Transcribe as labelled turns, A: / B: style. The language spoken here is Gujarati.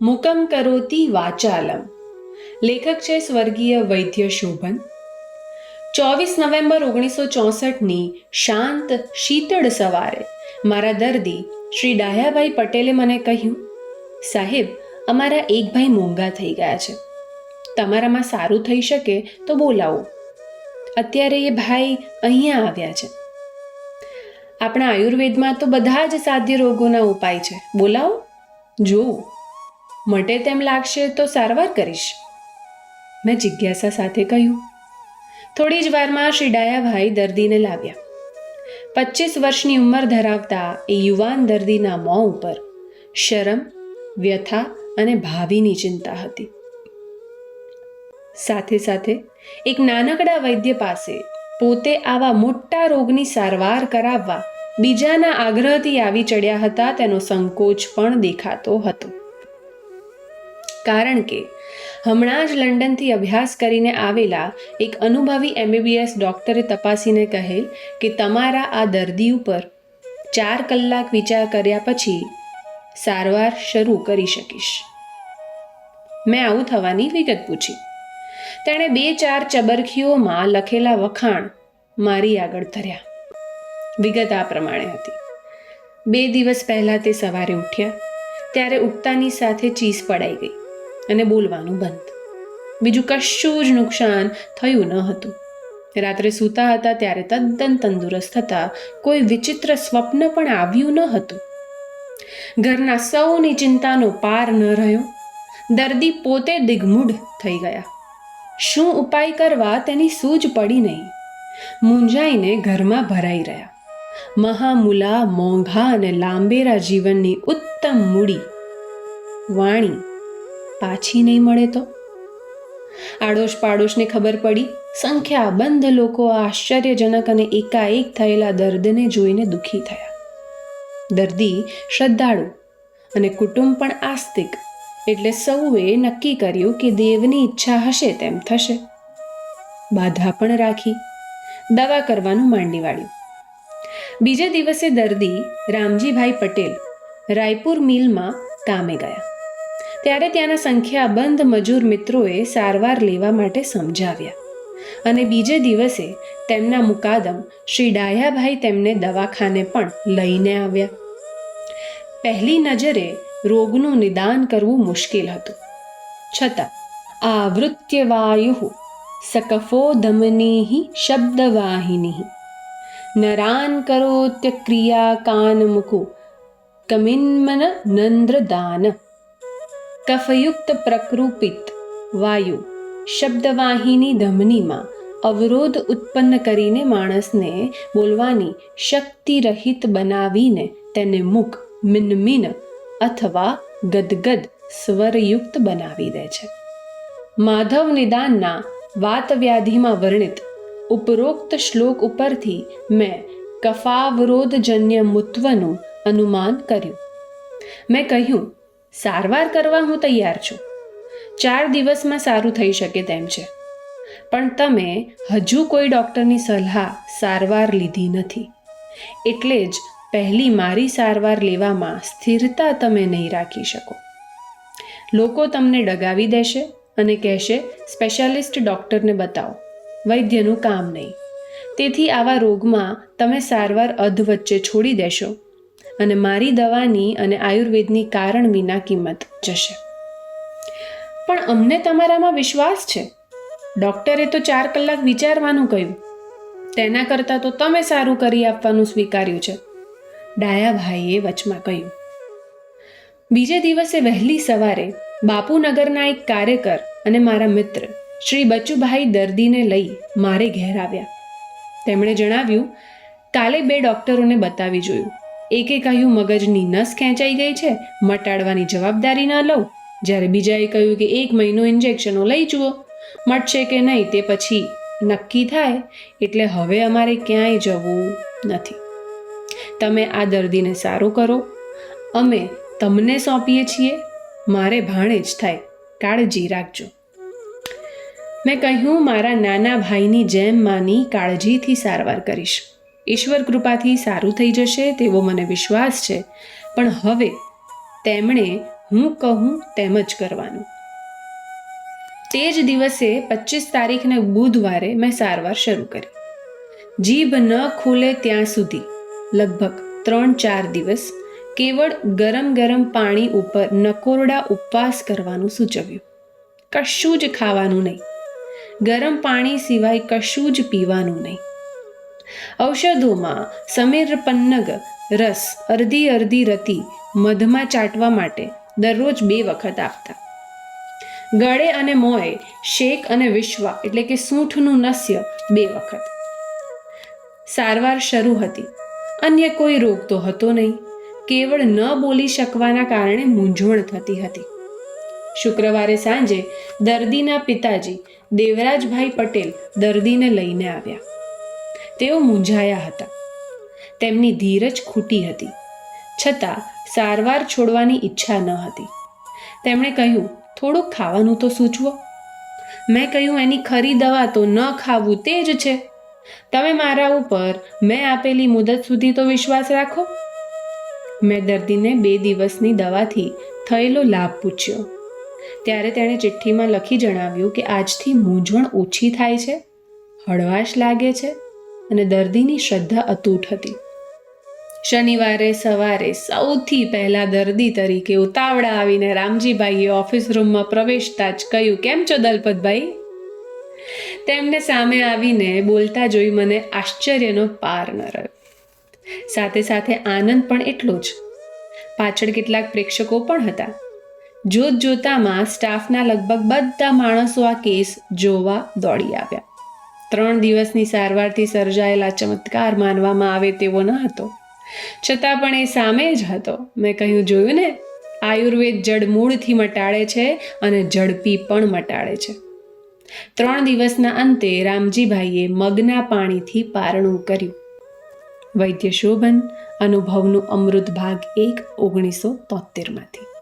A: મુકમ કરોતી વાચાલમ. લેખક છે સ્વર્ગીય વૈદ્ય શોભન. ચોવીસ નવેમ્બર ઓગણીસો ચોસઠની શાંત, શીતળ સવારે મારા દર્દી શ્રી ડાયાભાઈ પટેલે મને કહ્યું, સાહેબ, અમારા એક ભાઈ મોંઘા થઈ ગયા છે. તમારામાં સારું થઈ શકે તો બોલાવો. અત્યારે એ ભાઈ અહીંયા આવ્યા છે. આપણા આયુર્વેદમાં તો બધા જ સાધ્ય રોગોના ઉપાય છે. બોલાવો. જોવું મટે તેમ લાગશે તો સારવાર કરીશ. મેં જિજ્ઞાસા સાથે કહ્યું. થોડી જ વારમાં શ્રી ડાયાભાઈ દર્દીને લાવ્યા. પચીસ વર્ષની ઉંમર ધરાવતા એ યુવાન દર્દીના મોં ઉપર શરમ, વ્યથા અને ભાવિની ચિંતા હતી. સાથે સાથે એક નાનકડા વૈદ્ય પાસે પોતે આવા મોટા રોગની સારવાર કરાવવા બીજાના આગ્રહથી આવી ચડ્યા હતા તેનો સંકોચ પણ દેખાતો હતો. કારણ કે હમણાં જ લંડનથી અભ્યાસ કરીને આવેલા એક અનુભવી એમબીબીએસ ડૉક્ટરે તપાસીને કહેલ કે તમારા આ દર્દી ઉપર ચાર કલાક વિચાર કર્યા પછી સારવાર શરૂ કરી શકીશ. મેં આવું થવાની વિગત પૂછી. તેણે બે ચાર ચબરખીઓમાં લખેલા વખાણ મારી આગળ ધર્યા. વિગત આ પ્રમાણે હતી. બે દિવસ પહેલાં તે સવારે ઉઠ્યા. ત્યારે ઉઠતાની સાથે ચીસ પડાઈ ગઈ. અને બોલવાનું બંધ. બીજું કશું જ નુકસાન થયું ન હતું. રાત્રે સૂતા હતા ત્યારે તદ્દન તંદુરસ્ત થતા કોઈ વિચિત્ર સ્વપ્ન પણ આવ્યું ન હતું. ઘરના સૌની ચિંતાનો પાર ન રહ્યો. દર્દી પોતે દિગ્મૂઢ થઈ ગયા. શું ઉપાય કરવા તેની સૂઝ પડી નહીં. મૂંઝાઈને ઘરમાં ભરાઈ રહ્યા. મહામુલા, મોંઘા અને લાંબેરા જીવનની ઉત્તમ મૂડી. વાણી. પાછી નહીં મળે તો? આડોશ પાડોશને ખબર પડી, સંખ્યાબંધ લોકો આશ્ચર્યજનક અને એકાએક થયેલા દર્દને જોઈને દુઃખી થયા. દર્દી શ્રદ્ધાળુ અને કુટુંબ પણ આસ્તિક, એટલે સૌએ નક્કી કર્યું કે દેવની ઈચ્છા હશે તેમ થશે. બાધા પણ રાખી, દવા કરવાનું માંડી વાળ્યું. બીજે દિવસે દર્દી રામજીભાઈ પટેલ રાયપુર મિલમાં કામે ગયા. ત્યારે ત્યાંના સંખ્યાબંધ મજૂર મિત્રોએ સારવાર લેવા માટે સમજાવ્યા. અને બીજે દિવસે તેમના મુકાદમ શ્રી ડાયાભાઈ તેમને દવાખાને પણ લઈને આવ્યા. પહેલી નજરે રોગનું નિદાન કરવું મુશ્કેલ હતું. છતાં આવૃત્ય વાયુ સકફો ધમની શબ્દવાહિની નરાન કરોત્ય ક્રિયા કાન મુકુ કમિન્મન નંદ્રદાન. કફયુક્ત પ્રકૃપિત વાયુ, શબ્દવાહિની ધમનીમાં અવરોધ ઉત્પન્ન કરીને માણસને બોલવાની શક્તિ રહિત બનાવીને તેને મુખ, મિનમિન અથવા ગદગદ સ્વરયુક્ત બનાવી દે છે. માધવ નિદાનના વાતવ્યાધિમાં વર્ણિત ઉપરોક્ત શ્લોક ઉપરથી મેં કફાવરોધજન્ય મુત્વનું અનુમાન કર્યું. મેં કહ્યું સારવાર કરવા હું તૈયાર છું. ચાર દિવસમાં સારું થઈ શકે તેમ છે. પણ તમે હજુ કોઈ ડૉક્ટરની સલાહ સારવાર લીધી નથી. એટલે જ પહેલી મારી સારવાર લેવામાં સ્થિરતા તમે નહીં રાખી શકો. લોકો તમને ડગાવી દેશે અને કહેશે, સ્પેશિયાલિસ્ટ ડૉક્ટરને બતાવો. વૈદ્યનું કામ નહીં. તેથી આવા રોગમાં તમે સારવાર અધ વચ્ચે છોડી દેશો. અને મારી દવાની અને આયુર્વેદની કારણ વિના કિંમત જશે. પણ અમને તમારામાં વિશ્વાસ છે? ડૉક્ટરે તો ચાર કલાક વિચારવાનું કહ્યું. તેના કરતાં તો તમે સારું કરી આપવાનું સ્વીકાર્યું છે. ડાયાભાઈએ વચમાં કહ્યું. બીજે દિવસે વહેલી સવારે બાપુનગરના એક કાર્યકર અને મારા મિત્ર શ્રી બચુભાઈ દર્દીને લઈ મારે ઘેર આવ્યા. તેમણે જણાવ્યું, કાલે બે ડૉક્ટરોને બતાવી જોયું. એકે કહ્યું મગજની નસ ખેંચાઈ ગઈ છે, મટાડવાની જવાબદારી ન લઉં. જ્યારે બીજાએ કહ્યું કે એક મહિનો ઇન્જેક્શનો લઈ જુઓ, મટશે કે નહીં તે પછી નક્કી થાય, એટલે હવે અમારે ક્યાંય જવું નથી. તમે આ દર્દીને સારું કરો. અમે તમને સોંપીએ છીએ, મારે ભાણે જ થાય, કાળજી રાખજો. મેં કહ્યું, મારા નાના ભાઈની જેમ માની કાળજીથી સારવાર કરીશ. ઈશ્વર કૃપાથી સારું થઈ જશે તેવો મને વિશ્વાસ છે. પણ હવે તેમણે હું કહું તેમ જ કરવાનું. તે જ દિવસે પચીસ તારીખને બુધવારે મેં સારવાર શરૂ કરી. જીભ ન ખુલે ત્યાં સુધી લગભગ ત્રણ ચાર દિવસ કેવળ ગરમ ગરમ પાણી ઉપર નકોરડા ઉપવાસ કરવાનું સૂચવ્યું. કશું જ ખાવાનું નહીં. ગરમ પાણી સિવાય કશું જ પીવાનું નહીં. ઔષધોમાં સમીર પન્નગ, રસ અડધી અડધી રતી, મધમાં ચાટવા માટે દરરોજ બે વખત આપતા. ગળે અને મોંએ શેક અને વિશ્વા, એટલે કે સૂંઠનું નસ્ય, બે વખત. સારવાર શરૂ હતી. અન્ય કોઈ રોગ તો હતો નહીં. કેવળ ન બોલી શકવાના કારણે મૂંઝવણ થતી હતી. શુક્રવારે સાંજે દર્દીના પિતાજી દેવરાજભાઈ પટેલ દર્દીને લઈને આવ્યા. તેઓ મૂંઝાયા હતા. તેમની ધીરજ ખૂટી હતી. છતાં સારવાર છોડવાની ઈચ્છા ન હતી. તેમણે કહ્યું, થોડુંક ખાવાનું તો સૂચવો. મેં કહ્યું, એની ખરી દવા તો ન ખાવું, તે જ છે. તમે મારા ઉપર મેં આપેલી મુદત સુધી તો વિશ્વાસ રાખો. મેં દર્દીને બે દિવસની દવાથી થયેલો લાભ પૂછ્યો. ત્યારે તેણે ચિઠ્ઠીમાં લખી જણાવ્યું કે, આજથી મૂંઝવણ ઓછી થાય છે, હળવાશ લાગે છે અને દર્દીની શ્રદ્ધા અતૂટ હતી. શનિવારે સવારે સૌથી પહેલા દર્દી તરીકે ઉતાવળા આવીને રામજીભાઈએ ઓફિસ રૂમમાં પ્રવેશતા જ કહ્યું, કેમ છો દલપતભાઈ? તેમને સામે આવીને બોલતા જોઈ મને આશ્ચર્યનો પાર ન રહ્યો. સાથે સાથે આનંદ પણ એટલો જ. પાછળ કેટલાક પ્રેક્ષકો પણ હતા. જોત જોતામાં સ્ટાફના લગભગ બધા માણસો આ કેસ જોવા દોડી આવ્યા. ત્રણ દિવસની સારવારથી સર્જાયેલા ચમત્કાર માનવામાં આવે તેવો ન હતો. છતાં પણ એ સામે જ હતો. મેં કહ્યું, જોયું ને? આયુર્વેદ જડ મૂળથી મટાડે છે અને ઝડપી પણ મટાડે છે. ત્રણ દિવસના અંતે રામજીભાઈએ મગના પાણીથી પારણું કર્યું. વૈદ્ય શોભન, અનુભવનું અમૃત ભાગ એક ઓગણીસો તોતેરમાંથી